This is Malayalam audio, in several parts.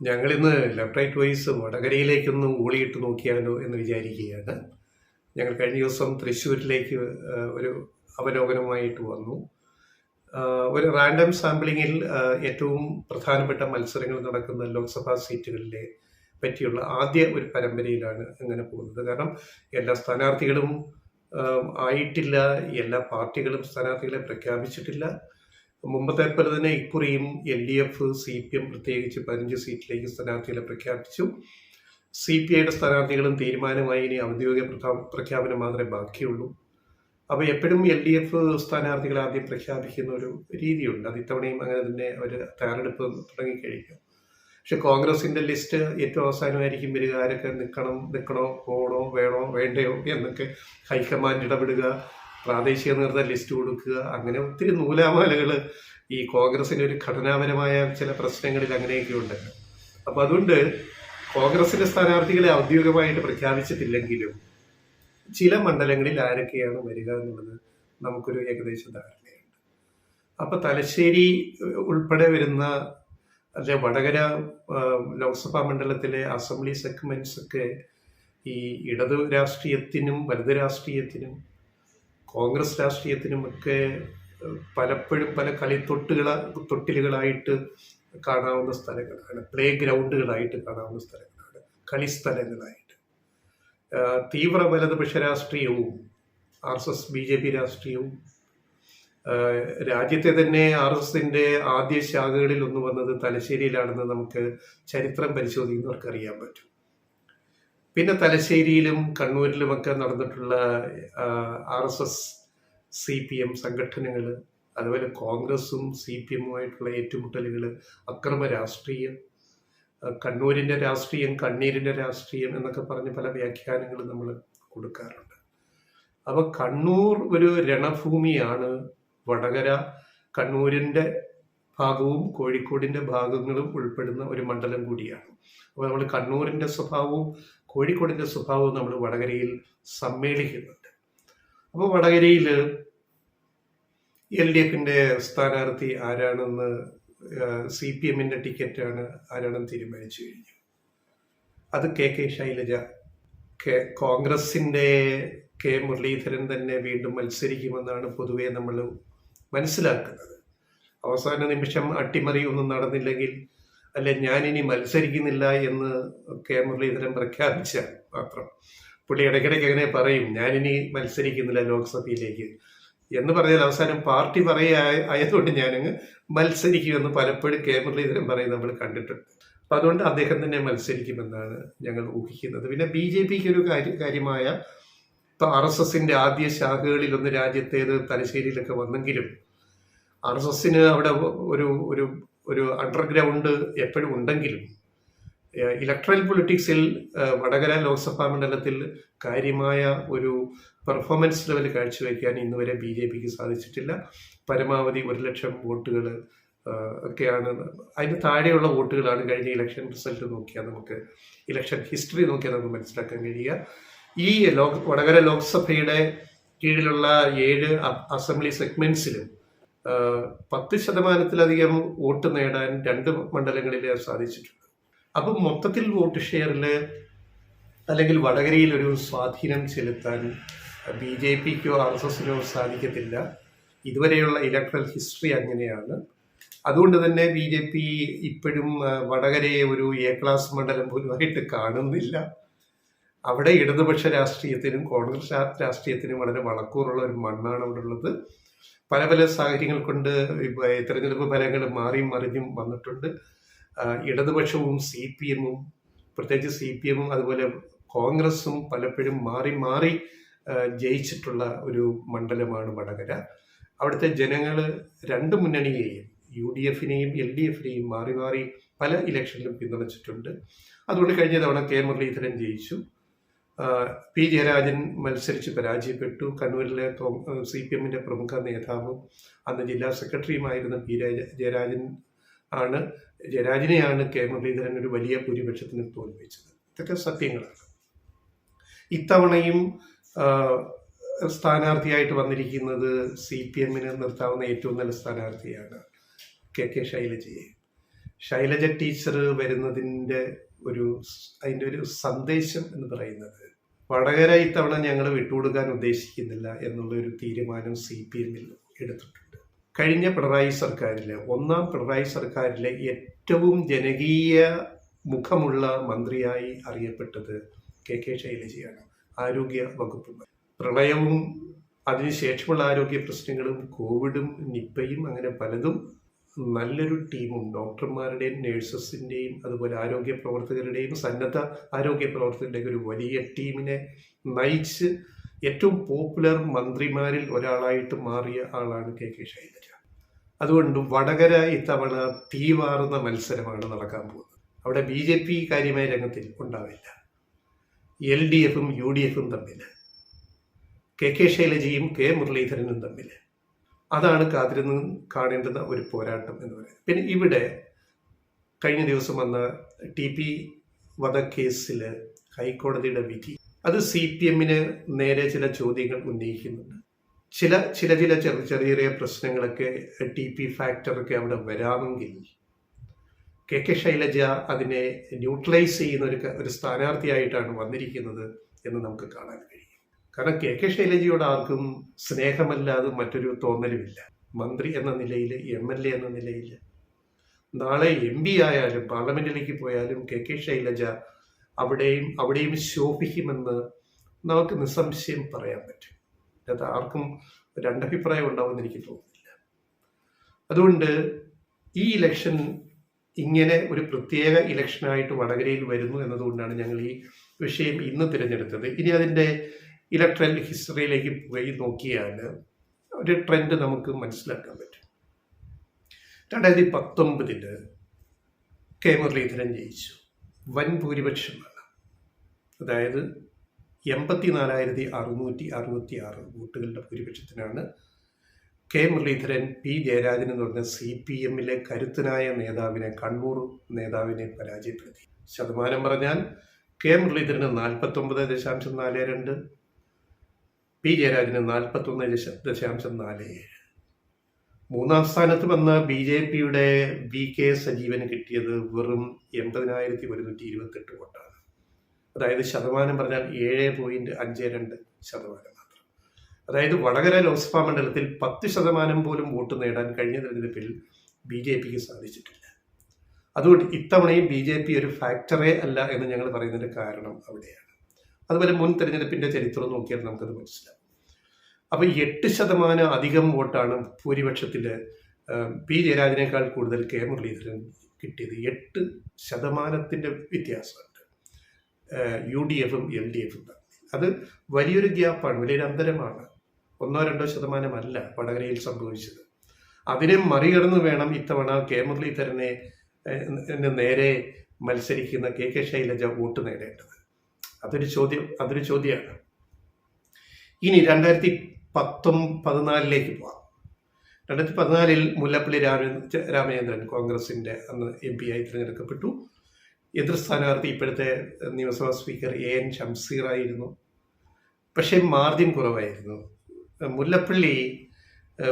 ഞങ്ങളിന്ന് ലെഫ്റ്റ് റൈറ്റ് വൈസ് വടകരയിലേക്കൊന്ന് ഓളിയിട്ട് നോക്കിയാലോ എന്ന് വിചാരിക്കുകയാണ്. ഞങ്ങൾ കഴിഞ്ഞ ദിവസം തൃശ്ശൂരിലേക്ക് ഒരു അവലോകനമായിട്ട് വന്നു. ഒരു റാൻഡം സാമ്പിളിങ്ങിൽ ഏറ്റവും പ്രധാനപ്പെട്ട മത്സരങ്ങൾ നടക്കുന്ന ലോക്സഭാ സീറ്റുകളിലെ പറ്റിയുള്ള ആദ്യ ഒരു പരമ്പരയിലാണ് അങ്ങനെ പോകുന്നത്. കാരണം എല്ലാ സ്ഥാനാർത്ഥികളും ആയിട്ടില്ല എല്ലാ പാർട്ടികളും സ്ഥാനാർത്ഥികളെ പ്രഖ്യാപിച്ചിട്ടില്ല. മുമ്പത്തെ പോലെ തന്നെ ഇക്കുറിയും L D F C P M പ്രത്യേകിച്ച് പതിനഞ്ച് സീറ്റിലേക്ക് സ്ഥാനാർത്ഥികളെ പ്രഖ്യാപിച്ചു. സി പി ഐയുടെ സ്ഥാനാർത്ഥികളും തീരുമാനമായി ഇനി ഔദ്യോഗിക പ്രഖ്യാ- പ്രഖ്യാപനം മാത്രമേ ബാക്കിയുള്ളൂ. അപ്പോൾ എപ്പോഴും എൽ ഡി എഫ് സ്ഥാനാർത്ഥികൾ ആദ്യം പ്രഖ്യാപിക്കുന്ന ഒരു രീതിയുണ്ട്. അത് ഇത്തവണയും അങ്ങനെ തന്നെ അവർ തയ്യാറെടുപ്പ് തുടങ്ങിക്കഴിഞ്ഞു. പക്ഷെ കോൺഗ്രസിന്റെ ലിസ്റ്റ് ഏറ്റവും അവസാനമായിരിക്കും വരിക. ആരൊക്കെ നിൽക്കണം നിൽക്കണോ പോകണോ വേണോ വേണ്ടയോ എന്നൊക്കെ ഹൈക്കമാൻഡ് ഇടപെടുക. പ്രാദേശിക നേതൃത്വ ലിസ്റ്റ് കൊടുക്കുക. അങ്ങനെ ഒത്തിരി നൂലാമാലകൾ ഈ കോൺഗ്രസിന്റെ ഒരു ഘടനാപരമായ ചില പ്രശ്നങ്ങളിൽ അങ്ങനെയൊക്കെ ഉണ്ട്. അപ്പൊ അതുകൊണ്ട് കോൺഗ്രസിന്റെ സ്ഥാനാർത്ഥികളെ ഔദ്യോഗികമായിട്ട് പ്രഖ്യാപിച്ചിട്ടില്ലെങ്കിലും ചില മണ്ഡലങ്ങളിൽ ആരൊക്കെയാണ് വരിക എന്നുള്ളത് നമുക്കൊരു ഏകദേശ ധാരണയുണ്ട്. അപ്പൊ തലശ്ശേരി ഉൾപ്പെടെ വരുന്ന അല്ലെ വടകര ലോക്സഭാ മണ്ഡലത്തിലെ അസംബ്ലി സെഗ്മെന്റ്സ് ഒക്കെ ഈ ഇടതു രാഷ്ട്രീയത്തിനും വലത് രാഷ്ട്രീയത്തിനും കോൺഗ്രസ് രാഷ്ട്രീയത്തിനുമൊക്കെ പലപ്പോഴും പല കളിത്തൊട്ടുകള തൊട്ടിലുകളായിട്ട് കാണാവുന്ന സ്ഥലങ്ങളാണ്. പ്ലേ ഗ്രൗണ്ടുകളായിട്ട് കാണാവുന്ന സ്ഥലങ്ങളാണ്. കളിസ്ഥലങ്ങളായിട്ട്. തീവ്ര വലതുപക്ഷ രാഷ്ട്രീയവും R S S B J P രാഷ്ട്രീയവും രാജ്യത്തെ തന്നെ ആർ എസ് എസിന്റെ ആദ്യ ശാഖകളിൽ ഒന്ന് വന്നത് തലശ്ശേരിയിലാണെന്ന് നമുക്ക് ചരിത്രം പരിശോധിക്കുന്നവർക്ക് അറിയാൻ പറ്റും. പിന്നെ തലശ്ശേരിയിലും കണ്ണൂരിലുമൊക്കെ നടന്നിട്ടുള്ള R S S C P M സംഘടനകൾ അതുപോലെ കോൺഗ്രസും സി പി എമ്മുമായിട്ടുള്ള ഏറ്റുമുട്ടലുകൾ അക്രമ രാഷ്ട്രീയം കണ്ണൂരിന്റെ രാഷ്ട്രീയം കണ്ണീരിന്റെ രാഷ്ട്രീയം എന്നൊക്കെ പറഞ്ഞ് പല വ്യാഖ്യാനങ്ങൾ നമ്മൾ കൊടുക്കാറുണ്ട്. അപ്പോൾ കണ്ണൂർ ഒരു രണഭൂമിയാണ് വടകര. കണ്ണൂരിന്റെ ഭാഗവും കോഴിക്കോടിന്റെ ഭാഗങ്ങളും ഉൾപ്പെടുന്ന ഒരു മണ്ഡലം കൂടിയാണ്. അപ്പോൾ നമ്മൾ കണ്ണൂരിന്റെ സ്വഭാവവും കോഴിക്കോടിന്റെ സ്വഭാവവും നമ്മൾ വടകരയിൽ സമ്മേളിക്കുന്നുണ്ട്. അപ്പോൾ വടകരയിൽ എൽ ഡി എഫിന്റെ സ്ഥാനാർത്ഥി ആരാണെന്ന് സി പി എമ്മിന്റെ ടിക്കറ്റാണ് ആരാണെന്ന് തീരുമാനിച്ചു കഴിഞ്ഞു. അത് കെ കെ ശൈലജ. കെ കോൺഗ്രസിന്റെ കെ മുരളീധരൻ തന്നെ വീണ്ടും മത്സരിക്കുമെന്നാണ് പൊതുവെ നമ്മൾ മനസ്സിലാക്കുന്നത്. അവസാന നിമിഷം അട്ടിമറി ഒന്നും നടന്നില്ലെങ്കിൽ അല്ലെ ഞാനിനി മത്സരിക്കുന്നില്ല എന്ന് കെ മുരളീധരൻ പ്രഖ്യാപിച്ച മാത്രം പുള്ളി ഇടയ്ക്കിടയ്ക്ക് അങ്ങനെ പറയും ഞാനിനി മത്സരിക്കുന്നില്ല ലോക്സഭയിലേക്ക്. എന്ന് പറഞ്ഞാൽ അവസാനം പാർട്ടി പറയുക ആയതുകൊണ്ട് ഞാനങ്ങ് മത്സരിക്കുമെന്ന് പലപ്പോഴും കെ മുരളീധരൻ പറയും നമ്മൾ കണ്ടിട്ടുണ്ട്. അപ്പൊ അതുകൊണ്ട് അദ്ദേഹം തന്നെ മത്സരിക്കുമെന്നാണ് ഞങ്ങൾ ഊഹിക്കുന്നത്. പിന്നെ ബി ജെ പിക്ക് ഒരു കാര്യ- കാര്യമായ ഇപ്പൊ ആർ എസ് എസിന്റെ ആദ്യ ശാഖകളിൽ ഒന്ന് രാജ്യത്തേത് തലശ്ശേരിയിലൊക്കെ വന്നെങ്കിലും ആർ എസ് എസിന് അവിടെ ഒരു ഒരു ഒരു അണ്ടർഗ്രൗണ്ട് എപ്പോഴും ഉണ്ടെങ്കിലും ഇലക്ട്രൽ പൊളിറ്റിക്സിൽ വടകര ലോക്സഭാ മണ്ഡലത്തിൽ കാര്യമായ ഒരു പെർഫോമൻസ് ലെവൽ കാഴ്ചവെക്കാൻ ഇന്ന് വരെ ബി ജെ പിക്ക് സാധിച്ചിട്ടില്ല. പരമാവധി ഒരു ലക്ഷം വോട്ടുകൾ ഒക്കെയാണ്. അതിന് താഴെയുള്ള വോട്ടുകളാണ് കഴിഞ്ഞ ഇലക്ഷൻ റിസൾട്ട് നോക്കിയാൽ നമുക്ക് ഇലക്ഷൻ ഹിസ്റ്ററി നോക്കിയാൽ നമുക്ക് മനസ്സിലാക്കാൻ കഴിയുക. ഈ വടകര ലോക്സഭയുടെ കീഴിലുള്ള ഏഴ് അസംബ്ലി സെഗ്മെന്റ്സിലും പത്ത് ശതമാനത്തിലധികം വോട്ട് നേടാൻ രണ്ട് മണ്ഡലങ്ങളിൽ സാധിച്ചിട്ടുണ്ട്. അപ്പം മൊത്തത്തിൽ വോട്ട് ഷെയറിൽ അല്ലെങ്കിൽ വടകരയിൽ ഒരു സ്വാധീനം ചെലുത്താൻ ബി ജെ പിക്കോ ആർ എസ് എസിനോ സാധിക്കത്തില്ല. ഇതുവരെയുള്ള ഇലക്ട്രൽ ഹിസ്റ്ററി അങ്ങനെയാണ്. അതുകൊണ്ട് തന്നെ ബി ജെ പി ഇപ്പോഴും വടകരയെ ഒരു എ ക്ലാസ് മണ്ഡലം പോലുമായിട്ട് കാണുന്നില്ല. അവിടെ ഇടതുപക്ഷ രാഷ്ട്രീയത്തിനും കോൺഗ്രസ് രാഷ്ട്രീയത്തിനും വളരെ വളക്കൂറുള്ള ഒരു മണ്ണാണ് അവിടെ ഉള്ളത്. പല പല സാഹചര്യങ്ങൾ കൊണ്ട് തിരഞ്ഞെടുപ്പ് ഫലങ്ങൾ മാറിയും മറിഞ്ഞും വന്നിട്ടുണ്ട്. ഇടതുപക്ഷവും സി പി എമ്മും പ്രത്യേകിച്ച് സി പി എമ്മും അതുപോലെ കോൺഗ്രസും പലപ്പോഴും മാറി മാറി ജയിച്ചിട്ടുള്ള ഒരു മണ്ഡലമാണ് വടകര. അവിടുത്തെ ജനങ്ങൾ രണ്ട് മുന്നണിയെയും യു ഡി എഫിനെയും എൽ ഡി എഫിനെയും മാറി മാറി പല ഇലക്ഷനിലും പിന്തുണച്ചിട്ടുണ്ട്. അതുകൊണ്ട് കഴിഞ്ഞ തവണ കെ മുരളീധരൻ ജയിച്ചു. പി. ജയരാജൻ മത്സരിച്ച് പരാജയപ്പെട്ടു. കണ്ണൂരിലെ സി പി എമ്മിന്റെ പ്രമുഖ നേതാവും അന്ന് ജില്ലാ സെക്രട്ടറിയുമായിരുന്ന പി. ജയരാജൻ ആണ്. ജയരാജനെയാണ് കെ. മുരളീധരൻ ഒരു വലിയ ഭൂരിപക്ഷത്തിന് തോൽപ്പിച്ചത് ഇതൊക്കെ സത്യങ്ങളാണ്. ഇത്തവണയും സ്ഥാനാർത്ഥിയായിട്ട് വന്നിരിക്കുന്നത് സി പി എമ്മിന് നിർത്താവുന്ന ഏറ്റവും നല്ല സ്ഥാനാർത്ഥിയാണ് കെ. കെ. ശൈലജയെ. ശൈലജ ടീച്ചർ വരുന്നതിന്റെ ഒരു അതിന്റെ ഒരു സന്ദേശം എന്ന് പറയുന്നത് വടകര ഇത്തവണ ഞങ്ങൾ വിട്ടുകൊടുക്കാൻ ഉദ്ദേശിക്കുന്നില്ല എന്നുള്ള ഒരു തീരുമാനം സി പി എമ്മിൽ എടുത്തിട്ടുണ്ട് കഴിഞ്ഞ പിണറായി സർക്കാരിലെ ഒന്നാം പിണറായി സർക്കാരിലെ ഏറ്റവും ജനകീയ മുഖമുള്ള മന്ത്രിയായി അറിയപ്പെട്ടത് കെ കെ ശൈലജയാണ് ആരോഗ്യ വകുപ്പ്. പ്രളയവും അതിനുശേഷമുള്ള ആരോഗ്യ പ്രശ്നങ്ങളും കോവിഡും നിപ്പയും അങ്ങനെ പലതും നല്ലൊരു ടീമും ഡോക്ടർമാരുടെയും നേഴ്സസിന്റെയും അതുപോലെ ആരോഗ്യ പ്രവർത്തകരുടെയും സന്നദ്ധ ആരോഗ്യ പ്രവർത്തകരുടെയും ഒരു വലിയ ടീമിനെ നയിച്ച് ഏറ്റവും പോപ്പുലർ മന്ത്രിമാരിൽ ഒരാളായിട്ട് മാറിയ ആളാണ് കെ കെ ശൈലജ. അതുകൊണ്ട് വടകര ഇത്തവണ തീവാറുന്ന മത്സരമാണ് നടക്കാൻ പോകുന്നത്. അവിടെ ബി ജെ പി കാര്യമായ രംഗത്തിൽ ഉണ്ടാവില്ല. എൽ ഡി എഫും യു ഡി എഫും തമ്മിൽ കെ കെ ശൈലജയും കെ മുരളീധരനും തമ്മിൽ അതാണ് കാത്തിരുന്ന് കാണേണ്ടുന്ന ഒരു പോരാട്ടം എന്ന് പറയുന്നത്. പിന്നെ ഇവിടെ കഴിഞ്ഞ ദിവസം വന്ന ടി പി വധക്കേസിൽ ഹൈക്കോടതിയുടെ വിധി. അത് സി പി എമ്മിന് നേരെ ചില ചോദ്യങ്ങൾ ഉന്നയിക്കുന്നുണ്ട്. ചില ചില ചില ചെറിയ ചെറിയ പ്രശ്നങ്ങളൊക്കെ ടി പി ഫാക്ടറൊക്കെ അവിടെ വരാമെങ്കിൽ കെ കെ ശൈലജ അതിനെ ന്യൂട്രലൈസ് ചെയ്യുന്ന ഒരു ഒരു സ്ഥാനാർത്ഥിയായിട്ടാണ് വന്നിരിക്കുന്നത് എന്ന് നമുക്ക് കാണാൻ കഴിയും. കാരണം കെ കെ ശൈലജയോട് ആർക്കും സ്നേഹമല്ലാതെ മറ്റൊരു തോന്നലുമില്ല. മന്ത്രി എന്ന നിലയിൽ എം എൽ എ എന്ന നിലയിൽ നാളെ എം പി ആയാലും പാർലമെന്റിലേക്ക് പോയാലും കെ കെ ശൈലജ അവിടെയും അവിടെയും ശോഭിക്കുമെന്ന് നമുക്ക് നിസ്സംശയം പറയാൻ പറ്റും. അത് ആർക്കും രണ്ടഭിപ്രായം ഉണ്ടാവുമെന്ന് എനിക്ക് തോന്നുന്നില്ല. അതുകൊണ്ട് ഈ ഇലക്ഷൻ ഇങ്ങനെ ഒരു പ്രത്യേക ഇലക്ഷനായിട്ട് വടകരയിൽ വരുന്നു എന്നതുകൊണ്ടാണ് ഞങ്ങൾ ഈ വിഷയം ഇന്ന് തിരഞ്ഞെടുത്തത്. ഇനി അതിന്റെ ഇലക്ട്രൽ ഹിസ്റ്ററിയിലേക്ക് പോയി നോക്കിയാൽ ഒരു ട്രെൻഡ് നമുക്ക് മനസ്സിലാക്കാൻ പറ്റും. രണ്ടായിരത്തി പത്തൊമ്പതിൽ കെ മുരളീധരൻ ജയിച്ചു. വൻ ഭൂരിപക്ഷമാണ്. അതായത് എൺപത്തി നാലായിരത്തി അറുന്നൂറ്റി അറുപത്തി ആറ് വോട്ടുകളുടെ ഭൂരിപക്ഷത്തിനാണ് കെ മുരളീധരൻ പി ജയരാജൻ എന്ന് പറഞ്ഞ സി പി എമ്മിലെ കരുത്തനായ നേതാവിനെ കണ്ണൂർ നേതാവിനെ പരാജയപ്പെടുത്തി. ശതമാനം പറഞ്ഞാൽ കെ മുരളീധരന് നാൽപ്പത്തൊമ്പത് ദശാംശം നാല് രണ്ട് പി ജയരാജന് നാൽപ്പത്തൊന്ന് ദശ ദശാംശം നാല്. ഏഴ് മൂന്നാം സ്ഥാനത്ത് വന്ന ബി ജെ പിയുടെ വി കെ സജീവന് കിട്ടിയത് വെറും എൺപതിനായിരത്തി ഒരുന്നൂറ്റി ഇരുപത്തെട്ട് വോട്ടാണ്. അതായത് ശതമാനം പറഞ്ഞാൽ ഏഴ് പോയിന്റ് അഞ്ച് രണ്ട് ശതമാനം മാത്രം. അതായത് വടകര ലോക്സഭാ മണ്ഡലത്തിൽ പത്ത് ശതമാനം പോലും വോട്ട് നേടാൻ കഴിഞ്ഞ തെരഞ്ഞെടുപ്പിൽ ബി ജെ പിക്ക് സാധിച്ചിട്ടില്ല. അതുകൊണ്ട് ഇത്തവണയും ബി ജെ പി ഒരു ഫാക്ടറേ അല്ല എന്ന് ഞങ്ങൾ പറയുന്നതിന്റെ കാരണം അവിടെയാണ്. അതുപോലെ മുൻ തെരഞ്ഞെടുപ്പിന്റെ ചരിത്രം നോക്കിയാൽ നമുക്കത് മനസ്സിലാവും. അപ്പൊ എട്ട് ശതമാനം അധികം വോട്ടാണ് ഭൂരിപക്ഷത്തിൽ പി ജയരാജനേക്കാൾ കൂടുതൽ കെ മുരളീധരൻ കിട്ടിയത്. എട്ട് ശതമാനത്തിന്റെ വ്യത്യാസമുണ്ട്. യു ഡി എഫും എൽ ഡി എഫും അത് വലിയൊരു ഗ്യാപ്പാണ് വലിയൊരു അന്തരമാണ്. ഒന്നോ രണ്ടോ ശതമാനമല്ല വടകരയിൽ സംഭവിച്ചത്. അതിനെ മറികടന്ന് വേണം ഇത്തവണ കെ മുരളീധരനെ നേരെ മത്സരിക്കുന്ന കെ കെ ശൈലജ വോട്ട് നേടേണ്ടത്. അതൊരു ചോദ്യം അതൊരു ചോദ്യമാണ്. ഇനി രണ്ടായിരത്തി പത്തൊം പതിനാലിലേക്ക് പോവാം. രണ്ടായിരത്തി പതിനാലിൽ മുല്ലപ്പള്ളി രാമ രാമചന്ദ്രൻ കോൺഗ്രസിന്റെ അന്ന് എം പി ആയി തിരഞ്ഞെടുക്കപ്പെട്ടു. എതിർ സ്ഥാനാർത്ഥി ഇപ്പോഴത്തെ നിയമസഭാ സ്പീക്കർ എ എൻ ഷംസീർ ആയിരുന്നു. പക്ഷേ മാർജിൻ കുറവായിരുന്നു. മുല്ലപ്പള്ളി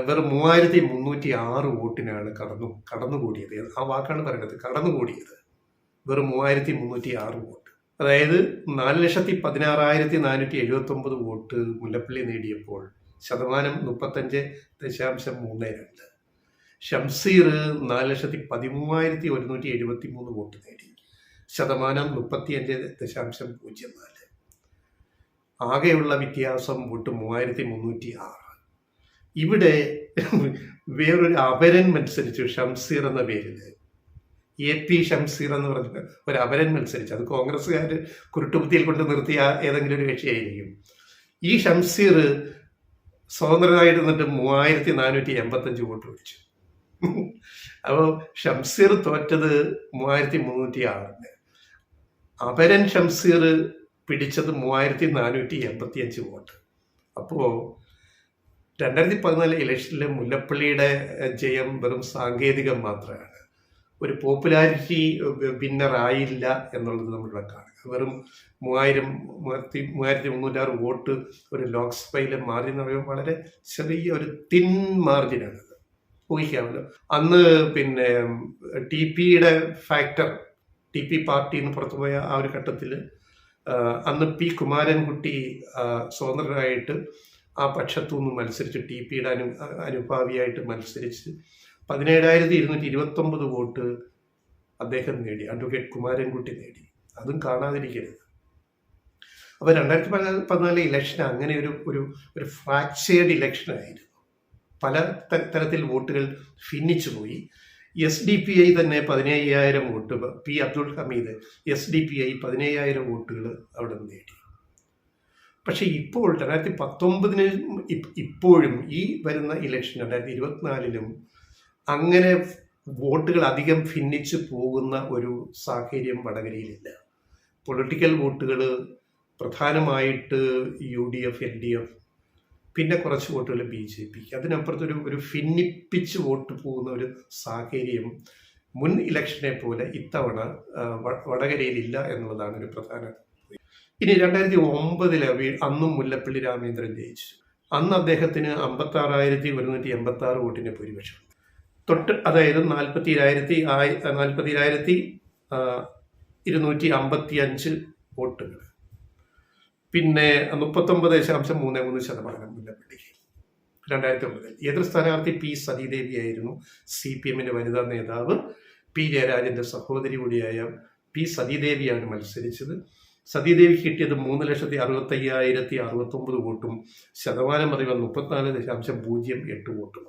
വെറും മൂവായിരത്തി മുന്നൂറ്റി ആറ് വോട്ടിനാണ് കടന്നു കടന്നുകൂടിയത്. ആ വാക്കാണ് പറയുന്നത് കടന്നുകൂടിയത്. വെറും മൂവായിരത്തി മുന്നൂറ്റി ആറ് വോട്ട്. അതായത് നാല് ലക്ഷത്തി പതിനാറായിരത്തി നാനൂറ്റി എഴുപത്തി ഒമ്പത് വോട്ട് മുല്ലപ്പള്ളി നേടിയപ്പോൾ ശതമാനം മുപ്പത്തഞ്ച് ദശാംശം മൂന്ന് രണ്ട്. ഷംസീർ നാല് ലക്ഷത്തി പതിമൂവായിരത്തി ഒരുന്നൂറ്റി എഴുപത്തി മൂന്ന് വോട്ട് നേടി. ശതമാനം മുപ്പത്തിയഞ്ച് ദശാംശം പൂജ്യം നാല്. ആകെയുള്ള വ്യത്യാസം വോട്ട് മൂവായിരത്തി മുന്നൂറ്റി ആറ് ഇവിടെ വേറൊരു അപരൻ മത്സരിച്ചു ഷംസീർ എന്ന പേരിൽ എ പി ഷംസീർ എന്ന് പറഞ്ഞ ഒരു അപരൻ മത്സരിച്ചു. അത് കോൺഗ്രസ്സുകാർ കുരുട്ടുബുദ്ധിയിൽ കൊണ്ട് നിർത്തിയ ഏതെങ്കിലും ഒരു കക്ഷിയായിരിക്കും. ഈ ഷംസീർ സ്വതന്ത്രനായിട്ട് നിന്നിട്ട് മൂവായിരത്തി നാനൂറ്റി എൺപത്തഞ്ച് വോട്ട് പിടിച്ചു അപ്പോൾ ഷംസീർ തോറ്റത് മൂവായിരത്തി മുന്നൂറ്റി ആറിന് അപരൻ ഷംസീർ പിടിച്ചത് മൂവായിരത്തി നാനൂറ്റി എൺപത്തി അഞ്ച് വോട്ട്. അപ്പോൾ രണ്ടായിരത്തി പതിനാല് ഇലക്ഷനിൽ മുല്ലപ്പള്ളിയുടെ ജയം വെറും സാങ്കേതികം മാത്രമാണ്. ഒരു പോപ്പുലാരിറ്റി വിന്നറായില്ല എന്നുള്ളത് നമ്മളിവിടെ കാണുക. വെറും മൂവായിരം മൂവായിരത്തി മൂവായിരത്തി മുന്നൂറ്റാറ് വോട്ട് ഒരു ലോക്സഭയിലെ മാർജിൻ എന്ന് പറയുമ്പോൾ വളരെ ചെറിയ ഒരു തിൻ മാർജിനാണ് ഊഹിക്കാമല്ലോ. അന്ന് പിന്നെ ടി പിയുടെ ഫാക്ടർ ടി പി പാർട്ടി എന്ന് പുറത്തുപോയ ആ ഒരു ഘട്ടത്തിൽ അന്ന് പി കുമാരൻകുട്ടി സ്വതന്ത്രരായിട്ട് ആ പക്ഷത്തു നിന്ന് മത്സരിച്ച് ടി പിയുടെ അനു അനുഭാവിയായിട്ട് മത്സരിച്ച് പതിനേഴായിരത്തി ഇരുന്നൂറ്റി ഇരുപത്തൊമ്പത് വോട്ട് അദ്ദേഹം നേടി അഡ്വക്കേറ്റ് കുമാരൻകുട്ടി നേടി. അതും കാണാതിരിക്കരുത്. അപ്പോൾ രണ്ടായിരത്തി പതിനാല് പതിനാലിലെ ഇലക്ഷൻ അങ്ങനെ ഒരു ഒരു ഒരു ഫ്രാക്ചേർഡ് ഇലക്ഷൻ ആയിരുന്നു. പല തരത്തിൽ വോട്ടുകൾ ഭിന്നിച്ചു പോയി. എസ് ഡി പി ഐ തന്നെ പതിനയ്യായിരം vote P Abdul Hameed S D P I പതിനയ്യായിരം വോട്ടുകൾ അവിടെ നേടി. പക്ഷേ ഇപ്പോൾ രണ്ടായിരത്തി പത്തൊമ്പതിന് ഇപ്പോഴും ഈ വരുന്ന ഇലക്ഷൻ രണ്ടായിരത്തി ഇരുപത്തിനാലിലും അങ്ങനെ വോട്ടുകൾ അധികം ഭിന്നിച്ചു പോകുന്ന ഒരു സാഹചര്യം വടകരയിലില്ല. പൊളിറ്റിക്കൽ വോട്ടുകൾ പ്രധാനമായിട്ട് U D F L D F പിന്നെ കുറച്ച് വോട്ടുകൾ ബി ജെ പിക്ക് അതിനപ്പുറത്തൊരു ഒരു ഭിന്നിപ്പിച്ച് വോട്ട് പോകുന്ന ഒരു സാഹചര്യം മുൻ ഇലക്ഷനെ പോലെ ഇത്തവണ വടകരയിലില്ല എന്നുള്ളതാണ് ഒരു പ്രധാന ഇനി രണ്ടായിരത്തി ഒമ്പതിലെ അന്നും മുല്ലപ്പള്ളി രാമേന്ദ്രൻ ജയിച്ചു. അന്ന് അദ്ദേഹത്തിന് അമ്പത്തി ആറായിരത്തി ഒരുന്നൂറ്റി എൺപത്തി ആറ് വോട്ടിന്റെ ഭൂരിപക്ഷം. തൊട്ട് അതായത് നാൽപ്പത്തിരായിരത്തി ആയി നാൽപ്പത്തിരായിരത്തി ഇരുന്നൂറ്റി അമ്പത്തി അഞ്ച് വോട്ടുകൾ. പിന്നെ മുപ്പത്തൊമ്പത് ദശാംശം മൂന്ന് മൂന്ന് ശതമാനം മുല്ലപ്പള്ളിക്ക് രണ്ടായിരത്തി ഒമ്പതിൽ എതിർ സ്ഥാനാർത്ഥി പി സതീദേവി ആയിരുന്നു സി പി എമ്മിന്റെ വനിതാ നേതാവ്. പി ജയരാജന്റെ സഹോദരി കൂടിയായ പി സതീദേവിയാണ് മത്സരിച്ചത്. സതീദേവി കിട്ടിയത് മൂന്ന് ലക്ഷത്തി അറുപത്തയ്യായിരത്തി അറുപത്തി ഒമ്പത് വോട്ടും ശതമാനം അറിവ് മുപ്പത്തിനാല് ദശാംശം പൂജ്യം എട്ട് വോട്ടും.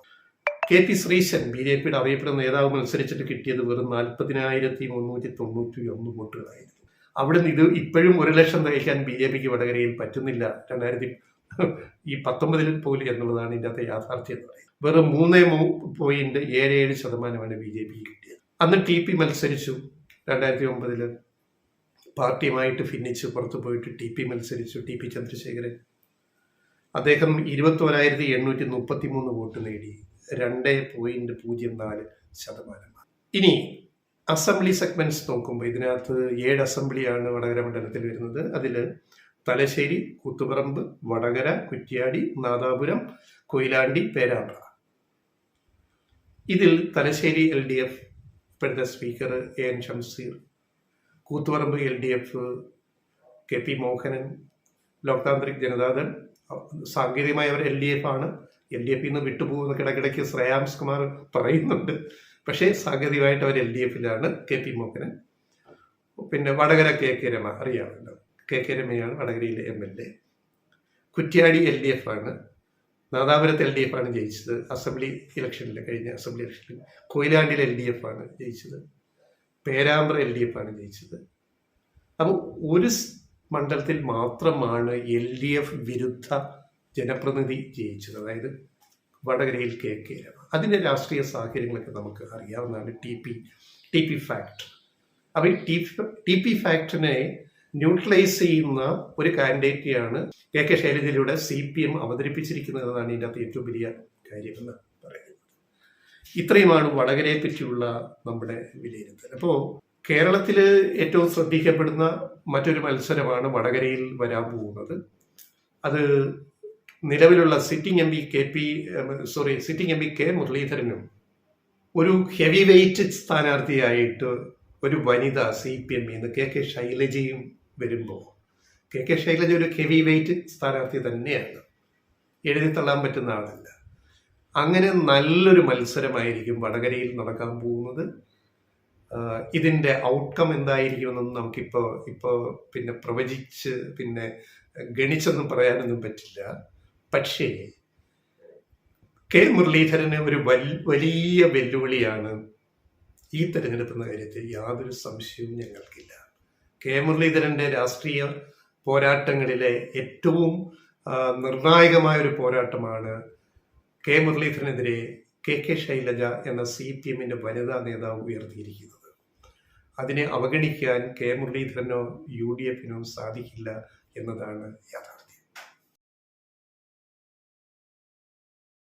K P Sreesan B J പിയുടെ അറിയപ്പെടുന്ന നേതാവ് മത്സരിച്ചിട്ട് കിട്ടിയത് വെറും നാൽപ്പതിനായിരത്തി മുന്നൂറ്റി തൊണ്ണൂറ്റി ഒന്ന് വോട്ടുകളായിരുന്നു. അവിടെ നിന്ന് ഇത് ഇപ്പോഴും ഒരു ലക്ഷം തയ്ക്കാൻ ബി ജെ പിക്ക് വടകരയിൽ പറ്റുന്നില്ല. രണ്ടായിരത്തി ഈ പത്തൊമ്പതിൽ പോലും എന്നുള്ളതാണ് ഇതിന്റെ അകത്തെ യാഥാർത്ഥ്യം എന്ന് പറയുന്നത്. വെറും മൂന്ന് പോയിന്റ് ഏഴ് ഏഴ് ശതമാനമാണ് ബി ജെ പിക്ക് കിട്ടിയത്. അന്ന് ടി പി മത്സരിച്ചു. രണ്ടായിരത്തി ഒമ്പതിൽ പാർട്ടിയുമായിട്ട് ഭിന്നിച്ച് പുറത്തു പോയിട്ട് ടി പി മത്സരിച്ചു. T P Chandrasekharan. അദ്ദേഹം ഇരുപത്തോരായിരത്തി എണ്ണൂറ്റി മുപ്പത്തി മൂന്ന് വോട്ട് നേടി. രണ്ട് പോയിന്റ് പൂജ്യം നാല് ശതമാനമാണ്. ഇനി അസംബ്ലി സെഗ്മെന്റ്സ് നോക്കുമ്പോൾ ഇതിനകത്ത് ഏഴ് അസംബ്ലിയാണ് വടകര മണ്ഡലത്തിൽ വരുന്നത്. അതിൽ തലശ്ശേരി കൂത്തുപറമ്പ് വടകര കുറ്റ്യാടി നാദാപുരം കൊയിലാണ്ടി പേരാമ്പ്ര. ഇതിൽ തലശ്ശേരി എൽ ഡി എഫ് ഇപ്പോഴത്തെ speaker A N Shamseer Koothuparamba L D F K P Mohanan Loktantrik Janata Dal സാങ്കേതികമായി അവർ എൽ ഡി എഫ് ആണ്. എൽ ഡി എഫിൽ നിന്ന് വിട്ടുപോകുന്ന കിടക്കിടയ്ക്ക് ശ്രേയാംസ് കുമാർ പറയുന്നുണ്ട്. പക്ഷേ സാങ്കേതികമായിട്ട് അവർ എൽ ഡി എഫിലാണ് കെ പി മോഹനൻ. പിന്നെ വടകര കെ കെ രമ അറിയാമല്ലോ. കെ കെ രമയാണ് വടകരയിലെ M L A. Kuttiadi L D F ആണ് നാദാപുരത്ത് എൽ ഡി എഫ് ആണ് ജയിച്ചത്. അസംബ്ലി ഇലക്ഷനിൽ കഴിഞ്ഞ അസംബ്ലി ഇലക്ഷനിൽ കൊയിലാണ്ടിൽ എൽ ഡി എഫ് ആണ് ജയിച്ചത്. പേരാമ്പ്ര എൽ ഡി എഫ് ആണ് ജയിച്ചത്. അപ്പോൾ ഒരു മണ്ഡലത്തിൽ മാത്രമാണ് എൽ ഡി എഫ് വിരുദ്ധ ജനപ്രതിനിധി ജയിച്ചത് അതായത് വടകരയിൽ കെ. കെ. രമ. അതിന്റെ രാഷ്ട്രീയ സാഹചര്യങ്ങളൊക്കെ നമുക്ക് അറിയാവുന്നതാണ് T. P. T. P. Fact അപ്പോൾ ഈ ടി. ടി. പി. ഫാക്ടിനെ ന്യൂട്രലൈസ് ചെയ്യുന്ന ഒരു കാൻഡിഡേറ്റിയാണ് കെ. കെ. ശൈലജയിലൂടെ സി. പി. എം അവതരിപ്പിച്ചിരിക്കുന്നത് എന്നാണ് ഇതിന്റെ അകത്ത് ഏറ്റവും വലിയ കാര്യമെന്ന് പറയുന്നത്. ഇത്രയുമാണ് വടകരയെ പറ്റിയുള്ള നമ്മുടെ വിലയിരുത്തൽ. അപ്പോൾ കേരളത്തിൽ ഏറ്റവും ശ്രദ്ധിക്കപ്പെടുന്ന മറ്റൊരു മത്സരമാണ് വടകരയിൽ വരാൻ പോകുന്നത്. അത് നിലവിലുള്ള sitting M P K P sorry sitting M P K മുരളീധരനും ഒരു ഹെവി വെയിറ്റ് സ്ഥാനാർത്ഥിയായിട്ട് ഒരു വനിത സി പി എം നിന്ന് കെ കെ ശൈലജയും വരുമ്പോൾ കെ കെ ശൈലജ ഒരു ഹെവി വെയിറ്റ് സ്ഥാനാർത്ഥി തന്നെയാണ്. എഴുതി തള്ളാൻ പറ്റുന്ന ആളല്ല. അങ്ങനെ നല്ലൊരു മത്സരമായിരിക്കും വടകരയിൽ നടക്കാൻ പോകുന്നത്. ഇതിന്റെ ഔട്ട്കം എന്തായിരിക്കുമെന്നൊന്നും നമുക്കിപ്പോൾ ഇപ്പോൾ പിന്നെ പ്രവചിച്ച് പിന്നെ ഗണിച്ചൊന്നും പറയാനൊന്നും പറ്റില്ല. പക്ഷേ കെ മുരളീധരന് ഒരു വലിയ വെല്ലുവിളിയാണ് ഈ തെരഞ്ഞെടുപ്പ് കാര്യത്തിൽ യാതൊരു സംശയവും ഞങ്ങൾക്കില്ല. കെ മുരളീധരന്റെ രാഷ്ട്രീയ പോരാട്ടങ്ങളിലെ ഏറ്റവും നിർണായകമായ ഒരു പോരാട്ടമാണ് കെ മുരളീധരനെതിരെ കെ കെ ശൈലജ എന്ന സി പി എമ്മിന്റെ വനിതാ നേതാവ് ഉയർത്തിയിരിക്കുന്നത്. അതിനെ അവഗണിക്കാൻ കെ മുരളീധരനോ യു ഡി എഫിനോ സാധിക്കില്ല എന്നതാണ് യാഥാർത്ഥ്യം.